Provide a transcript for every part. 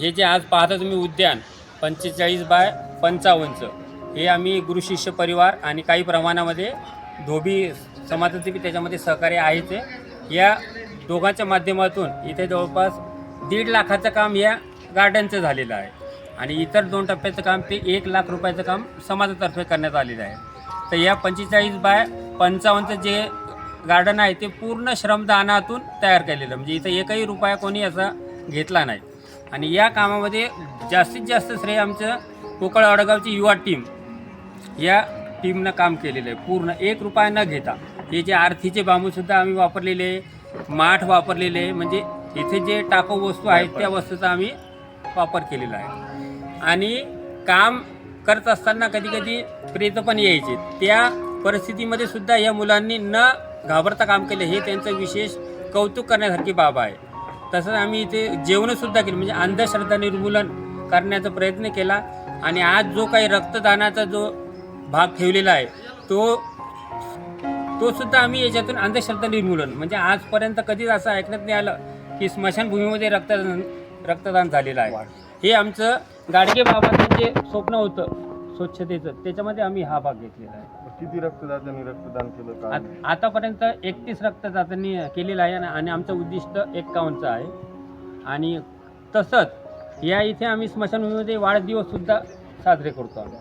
हे जे आज पाहता तुम्ही उद्यान पंचेचाळीस बाय पंचावन्नचं हे आम्ही गुरुशिष्य परिवार आणि काही प्रमाणामध्ये धोबी समाजाचे बी त्याच्यामध्ये सहकार्य आहेच ते. या दोघांच्या माध्यमातून इथे जवळपास दीड लाखाचं काम या गार्डनचं झालेलं आहे. आणि इतर दोन टप्प्याचं काम ते एक लाख रुपयाचं काम समाजातर्फे करण्यात आलेलं आहे. तर या पंचेचाळीस बाय पंचावन्नचं जे गार्डन आहे ते पूर्ण श्रमदानातून तयार केलेलं म्हणजे इथं एकही रुपया कोणी असा घेतला नाही. आणि या कामामध्ये जास्तीत जास्त श्रेय आमचं कोकळ अडगावची युवा टीम या टीमनं काम केलेलं आहे. पूर्ण एक रुपया न घेता. हे जे आरतीचे बांबूसुद्धा आम्ही वापरलेले माठ वापरलेले म्हणजे इथे जे टाकाऊ वस्तू आहेत त्या वस्तूचा आम्ही वापर केलेला आहे. आणि काम करत असताना कधी कधी प्रेत पण यायचे. त्या परिस्थितीमध्ये सुद्धा या मुलांनी न घाबरता काम केले हे त्यांचं विशेष कौतुक करण्यासारखी बाब आहे. तसंच आम्ही इथे जेवणंसुद्धा केली म्हणजे अंधश्रद्धा निर्मूलन करण्याचा प्रयत्न केला. आणि आज जो काही रक्तदानाचा जो भाग ठेवलेला आहे तो तो सुद्धा आम्ही याच्यातून अंधश्रद्धा निर्मूलन म्हणजे आजपर्यंत कधीच असं ऐकण्यात नाही आलं की स्मशानभूमीमध्ये रक्तदान रक्तदान झालेलं आहे. हे आमचं गाडगे बाबांचं जे स्वप्न होतं स्वच्छतेचं त्याच्यामध्ये आम्ही हा भाग घेतलेला आहे. किती रक्तदात्यांनी रक्तदान केलं आत- आतापर्यंत एकतीस रक्तदात्यांनी केलेलं आहे आणि- आणि आमचं उद्दिष्ट एक्कावन्नचं आहे. आणि तसंच या इथे आम्ही स्मशानभूमीमध्ये वाढदिवससुद्धा साजरे करतो आम्ही.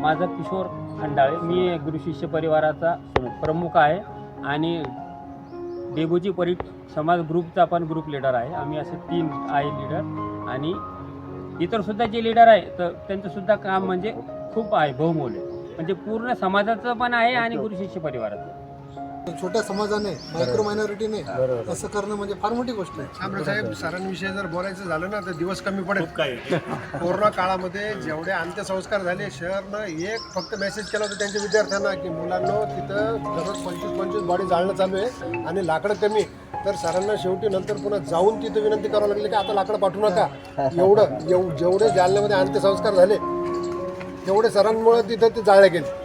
माझं किशोर खंडाळे मी गुरुशिष्य परिवाराचा प्रमुख आहे. आणि देगोजी परी समाज ग्रुपचा पण ग्रुप लीडर आहे. आम्ही असे तीन आहे लीडर आणि इतरसुद्धा जे लीडर आहे तर त्यांचंसुद्धा काम म्हणजे खूप आहे बहुमोल आहे. म्हणजे पूर्ण समाजाचं पण आहे आणि गुरुशिष्य परिवाराचं. छोट्या समाजाने मायक्रो मायनॉरिटीने असं करणं म्हणजे फार मोठी गोष्ट आहे. साहेब सरांविषयी जर बोलायचं झालं ना तर दिवस कमी पडेल. कोरोना काळामध्ये जेवढे अंत्यसंस्कार झाले शहरनं एक फक्त मेसेज केला होता त्यांच्या विद्यार्थ्यांना की मुलांना तिथं दररोज पंचवीस पंचवीस बॉडी जाळणं चालू आहे आणि लाकडं कमी तर सरांना शेवटी नंतर पुन्हा जाऊन तिथं विनंती करावं लागली की आता लाकडं पाठवू नका. एवढं एव जेवढे जालन्यामध्ये अंत्यसंस्कार झाले तेवढे सरांमुळे तिथं ते जाळले गेले.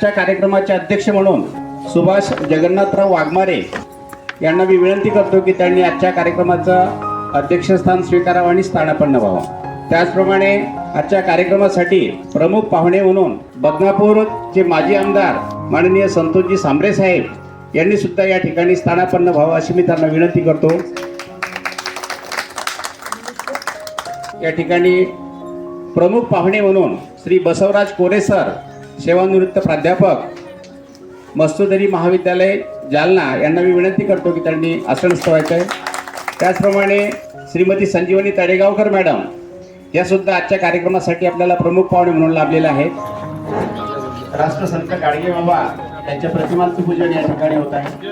आजच्या कार्यक्रमाचे अध्यक्ष म्हणून सुभाष जगन्नाथराव वाघमारे यांना मी विनंती करतो की त्यांनी आजच्या कार्यक्रमाचं अध्यक्षस्थान स्वीकारावं आणि स्थानापन्न व्हावं. त्याचप्रमाणे आजच्या कार्यक्रमासाठी प्रमुख पाहुणे म्हणून बदनापूरचे माजी आमदार माननीय संतोषजी सांबरे साहेब यांनी सुद्धा या ठिकाणी स्थानापन्न व्हावं अशी मी त्यांना विनंती करतो. या ठिकाणी प्रमुख पाहुणे म्हणून श्री बसवराज कोरे सर सेवानिवृत्त प्राध्यापक मस्तुदरी महाविद्यालय जालना यांना मी विनंती करतो की त्यांनी आसन व्हायचं आहे. त्याचप्रमाणे श्रीमती संजीवनी तडेगावकर मॅडम या सुद्धा आजच्या कार्यक्रमासाठी आपल्याला प्रमुख पाहुणे म्हणून लाभलेल्या आहेत. राष्ट्रसंत गाडगे बाबा त्यांच्या प्रतिमांचं पूजन या ठिकाणी होत आहे.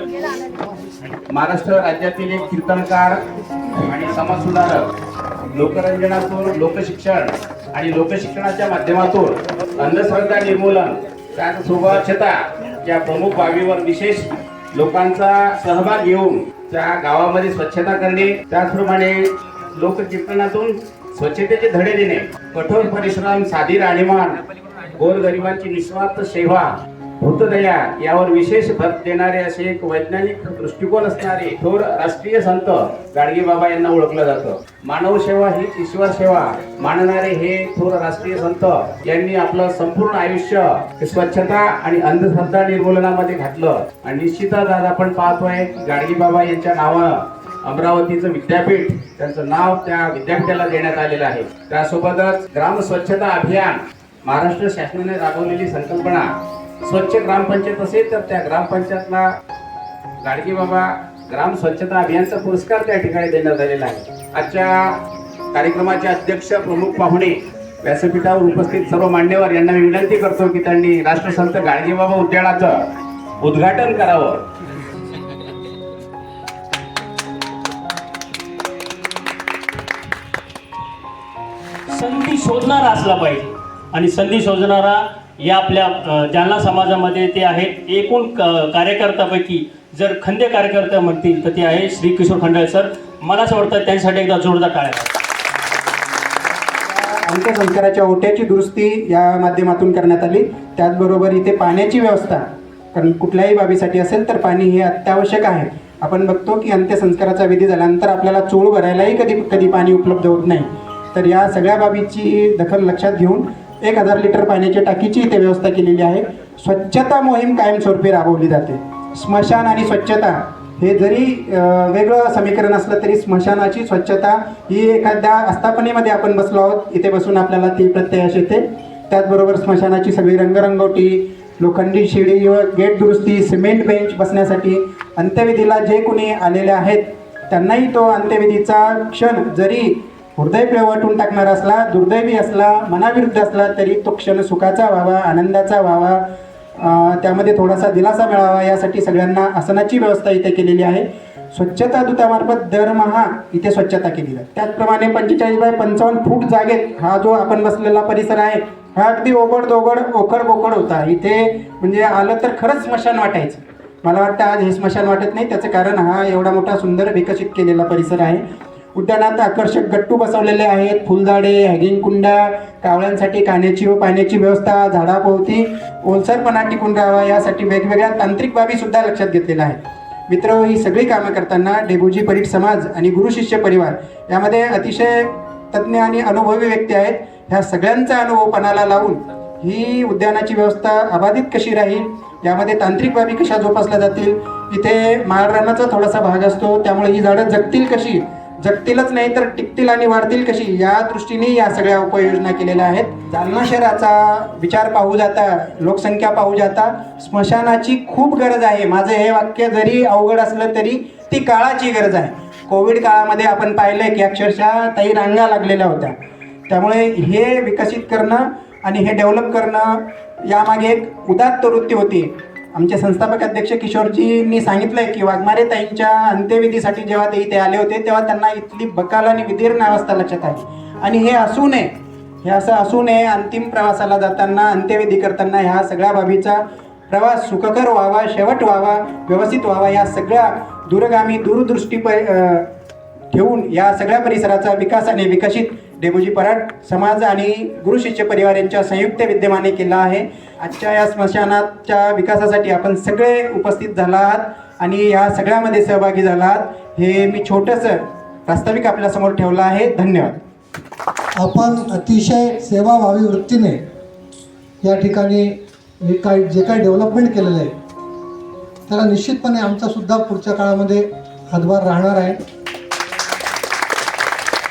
महाराष्ट्र राज्यातील एक कीर्तनकार आणि समाजसुधारक लोकरंजनातून लोकशिक्षण आणि लोकशिक्षणाच्या माध्यमातून अंधश्रद्धा निर्मूलन त्याचसोबतता या प्रमुख बाबीवर विशेष लोकांचा सहभाग घेऊन त्या गावामध्ये स्वच्छता करणे त्याचप्रमाणे लोककीर्तनातून स्वच्छतेचे धडे देणे कठोर परिश्रम साधी राहणीमान गोरगरिबांची निस्वार्थ सेवा भूतदया यावर विशेष भर देणारे असे एक वैज्ञानिक दृष्टिकोन असणारे थोर राष्ट्रीय संत गाडगे बाबा यांना ओळखलं जातं. मानव सेवा ही ईश्वर सेवा मानणारे हे थोर राष्ट्रीय संत यांनी आपलं संपूर्ण आयुष्य स्वच्छता आणि अंधश्रद्धा निर्मूलनामध्ये घातलं. आणि निश्चितच आज आपण पाहतोय गाडगे बाबा यांच्या नावानं अमरावतीचं विद्यापीठ त्यांचं नाव त्या विद्यापीठाला देण्यात आलेलं आहे. त्यासोबतच ग्राम स्वच्छता अभियान महाराष्ट्र शासनाने राबवलेली संकल्पना स्वच्छ ग्रामपंचायत असेल तर त्या ग्रामपंचायतला गाडगे बाबा ग्राम स्वच्छता अभियानचा पुरस्कार त्या ठिकाणी देण्यात आलेला आहे. आजच्या कार्यक्रमाचे अध्यक्ष प्रमुख पाहुणे व्यासपीठावर उपस्थित सर्व मान्यवर यांना मी विनंती करतो की त्यांनी राष्ट्रसंत गाडगेबाबा उद्यानाचं उद्घाटन करावं. संधी शोधणारा असला पाहिजे आणि संधी शोधणारा या आपल्या जालना समाजामध्ये ते आहेत. एकूण कार्यकर्त्यापैकी जर खंदे कार्यकर्ते म्हणतील तर ते आहे श्री किशोर खंडाळे सर. मला असं वाटतं त्यांच्यासाठी एकदा जोरदार टाळ्या अंत्यसंस्काराच्या ओट्याची दुरुस्ती या माध्यमातून करण्यात आली. त्याचबरोबर इथे पाण्याची व्यवस्था कारण कुठल्याही बाबीसाठी असेल तर पाणी हे अत्यावश्यक आहे. आपण बघतो की अंत्यसंस्काराचा विधी झाल्यानंतर आपल्याला चूळ भरायलाही कधी कधी पाणी उपलब्ध होत नाही. तर या सगळ्या बाबीची दखल लक्षात घेऊन एक हजार लिटर पाण्याच्या टाकीची इथे व्यवस्था केलेली आहे. स्वच्छता मोहीम कायमस्वरूपी राबवली जाते. स्मशान आणि स्वच्छता हे जरी वेगळं समीकरण असलं तरी स्मशानाची स्वच्छता ही एखाद्या आस्थापनेमध्ये आपण बसलो आहोत. इथे बसून आपल्याला ती प्रत्ययास येते. त्याचबरोबर स्मशानाची सगळी रंगरंगोटी लोखंडी शिडी व गेट दुरुस्ती सिमेंट बेंच बसण्यासाठी अंत्यविधीला जे कोणी आलेले आहेत त्यांनाही तो अंत्यविधीचा क्षण जरी हृदय पिळवटून टाकणारा असला दुर्दैवी असला मनाविरुद्ध असला तरी तो क्षण सुखाचा व्हावा आनंदाचा व्हावा त्यामध्ये थोडासा दिलासा मिळावा यासाठी सगळ्यांना आसनाची व्यवस्था इथे केलेली आहे. स्वच्छता दूतामार्फत दरमहा इथे स्वच्छता केली जाते. त्याचप्रमाणे पंचेचाळीस बाय पंचावन्न फूट जागेत हा जो आपण बसलेला परिसर आहे हा अगदी ओघड दोघड ओखड बोकड होता. इथे म्हणजे आलं तर खरंच स्मशान वाटायचं. मला वाटतं आज हे स्मशान वाटत नाही. त्याचं कारण हा एवढा मोठा सुंदर विकसित केलेला परिसर आहे. उद्यानात आकर्षक गट्टू बसवलेले आहेत? फुलझाडे हॅगिंग कुंडा कावळ्यांसाठी खाण्याची व पाण्याची व्यवस्था झाडाभोवती ओलसरपणा टिकून राहावा यासाठी वेगवेगळ्या तांत्रिक बाबी सुद्धा लक्षात घेतलेल्या आहेत. मित्र ही सगळी कामं करताना डेबुजी परीट समाज आणि गुरु शिष्य परिवार यामध्ये अतिशय तज्ज्ञ आणि अनुभवी व्यक्ती आहेत. ह्या सगळ्यांचा अनुभव पणाला लावून ही उद्यानाची व्यवस्था अबाधित कशी राहील? यामध्ये तांत्रिक बाबी कशा जोपासल्या जातील? इथे माळरानाचा थोडासा भाग असतो त्यामुळे ही झाडं जगतील कशी? जगतीलच नाही तर टिकतील आणि वाढतील कशी? या दृष्टीने या सगळ्या उपाययोजना केलेल्या आहेत. जालना शहराचा विचार पाहू जाता लोकसंख्या पाहू जाता स्मशानाची खूप गरज आहे. माझं हे वाक्य जरी अवघड असलं तरी ती काळाची गरज आहे. कोविड काळामध्ये आपण पाहिलं की अक्षरशः ताई रांगा लागलेल्या होत्या. त्यामुळे हे विकसित करणं आणि हे डेव्हलप करणं यामागे एक उदात्त वृत्ती होती. आमचे संस्थापक अध्यक्ष किशोरजींनी सांगितलंय की वाघमारे ताईंच्या अंत्यविधीसाठी जेव्हा ते इथे आले होते तेव्हा त्यांना इथली बकाल आणि विदीर्ण अवस्था लक्षात आली आणि हे असू नये हे असं असू नये अंतिम प्रवासाला जाताना अंत्यविधी करताना ह्या सगळ्या बाबीचा प्रवास सुखकर व्हावा शेवट व्हावा व्यवस्थित व्हावा या सगळ्या दूरगामी दूरदृष्टी प ठेवून या सगळ्या परिसराचा विकास आणि विकसित डेबुजी पराड समाज आणि गुरु शिष्य परिवार यांच्या संयुक्त विद्यमाने केला आहे. आजच्या या स्मशानाच्या विकासासाठी आपण सगळे उपस्थित झाला आहात आणि या सगळ्यामध्ये सहभागी झाला आहात हे मी छोटंसं प्रास्ताविक आपल्यासमोर ठेवलं आहे. धन्यवाद. आपण अतिशय सेवाभावी वृत्तीने या ठिकाणी जे काय जे काही डेव्हलपमेंट केलेलं आहे त्याला निश्चितपणे आमचा सुद्धा पुढच्या काळामध्ये हातभार राहणार आहे.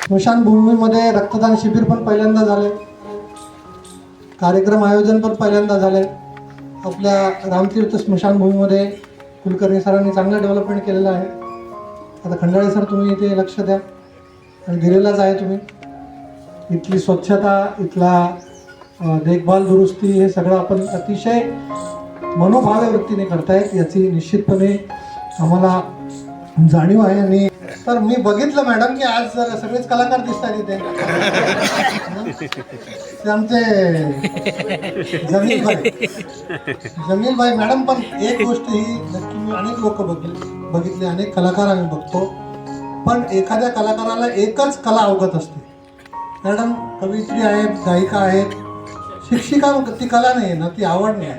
स्मशानभूमीमध्ये रक्तदान शिबिर पण पहिल्यांदा झाले. कार्यक्रम आयोजन पण पहिल्यांदा झाले. आपल्या रामतीर्थ स्मशानभूमीमध्ये कुलकर्णी सरांनी चांगलं डेव्हलपमेंट केलेलं आहे. आता खंडाळे सर तुम्ही इथे लक्ष द्या. आणि दिलेलाच आहे तुम्ही. इथली स्वच्छता इथला देखभाल दुरुस्ती हे सगळं आपण अतिशय मनोभाव्या वृत्तीने करतायत याची निश्चितपणे आम्हाला जाणीव आहे आणि तर मी बघितलं मॅडम की आज जरा सगळेच कलाकार दिसतात इथे. ते आमचे जमील भाई जमील भाई मॅडम पण एक गोष्ट ही नक्की मी अनेक लोक बघितले बघितले अनेक कलाकार आम्ही बघतो. पण एखाद्या कलाकाराला एकच कला अवगत असते. मॅडम कवित्री आहेत गायिका आहेत. शिक्षिका ती कला नाही ना ती आवड नाही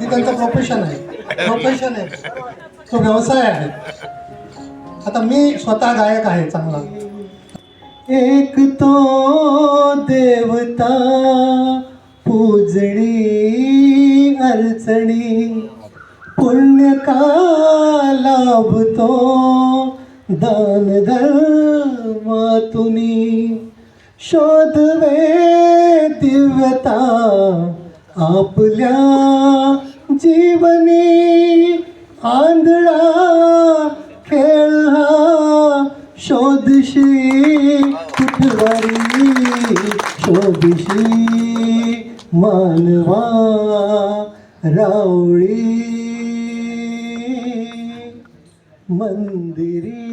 ती त्यांचं प्रोफेशन आहे. प्रोफेशन आहे. तो व्यवसाय आहे. आता मी स्वतः गायक आहे चांगला. एक तो देवता पूजणी अडचणी पुण्य का लाभतो दान धर्मातुनी शोधवे दिव्यता आपल्या जीवनी. आंधळा खेळ शोधशी कुठवारी शोधशी मानवा रावळी. मंदिरी.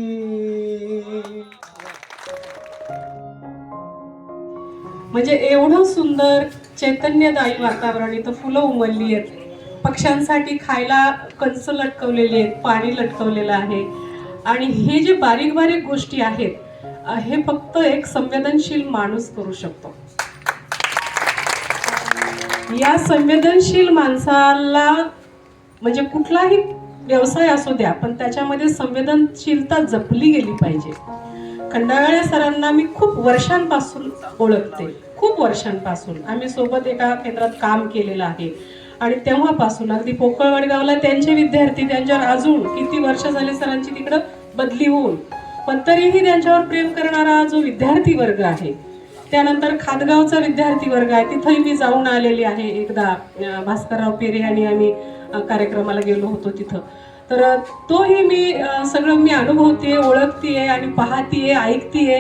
म्हणजे एवढं सुंदर चैतन्यदायी वातावरण इथं फुलं उमलली आहेत. पक्ष्यांसाठी खायला कंच लटकवलेले आहेत पाणी लटकवलेलं आहे. आणि हे जे बारीक बारीक गोष्टी आहेत हे फक्त एक संवेदनशील माणूस करू शकतो. या संवेदनशील माणसाला म्हणजे कुठलाही व्यवसाय असू द्या पण त्याच्यामध्ये संवेदनशीलता जपली गेली पाहिजे. खंडागळे सरांना मी खूप वर्षांपासून ओळखते खूप वर्षांपासून. आम्ही सोबत एका केंद्रात काम केलेलं आहे. आणि तेव्हापासून अगदी पोकळ वडगावला त्यांचे विद्यार्थी त्यांच्यावर अजून किती वर्ष झाले सरांची तिकडं बदली होऊन. पण तरीही त्यांच्यावर प्रेम करणारा जो विद्यार्थी वर्ग आहे त्यानंतर खादगावचा विद्यार्थी वर्ग आहे तिथंही मी जाऊन आलेली आहे. एकदा भास्करराव पेरे आणि आम्ही कार्यक्रमाला गेलो होतो तिथं. तर तोही मी सगळं मी अनुभवते ओळखतीये आणि पाहतीये ऐकतीये.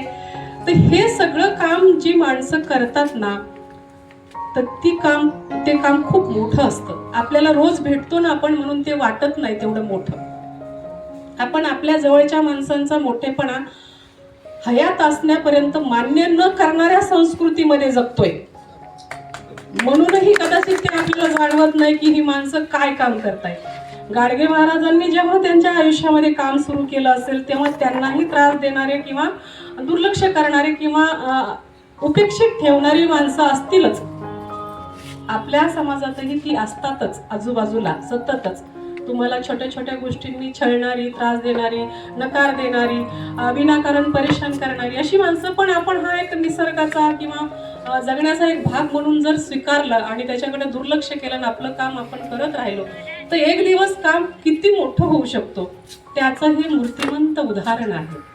तर हे सगळं काम जी माणसं करतात ना तर ती काम ते काम खूप मोठं असतं. आपल्याला रोज भेटतो ना आपण म्हणून ते वाटत नाही तेवढं मोठं. आपण आपल्या जवळच्या माणसांचा मोठेपणा हयात असण्यापर्यंत मान्य न करणाऱ्या संस्कृतीमध्ये जगतोय. म्हणूनही कदाचित ते आपल्याला जाणवत नाही की ही माणसं काय काम करताय गाडगे महाराजांनी जेव्हा त्यांच्या आयुष्यामध्ये काम सुरू केलं असेल तेव्हा त्यांनाही त्रास देणारे किंवा दुर्लक्ष करणारे किंवा उपेक्षित ठेवणारी माणसं असतीलच. आपल्या समाजातही ती असतातच आजूबाजूला सततच. तुम्हाला छोट्या छोट्या गोष्टींनी छळणारी त्रास देणारी नकार देणारी विनाकारण परेशान करणारी अशी माणसं पण आपण हा एक निसर्गाचा किंवा जगण्याचा एक भाग म्हणून जर स्वीकारलं आणि त्याच्याकडे दुर्लक्ष केलं आणि आपलं काम आपण करत राहिलो तर एक दिवस काम किती मोठं होऊ शकतो? त्याचं हे मूर्तिमंत उदाहरण आहे.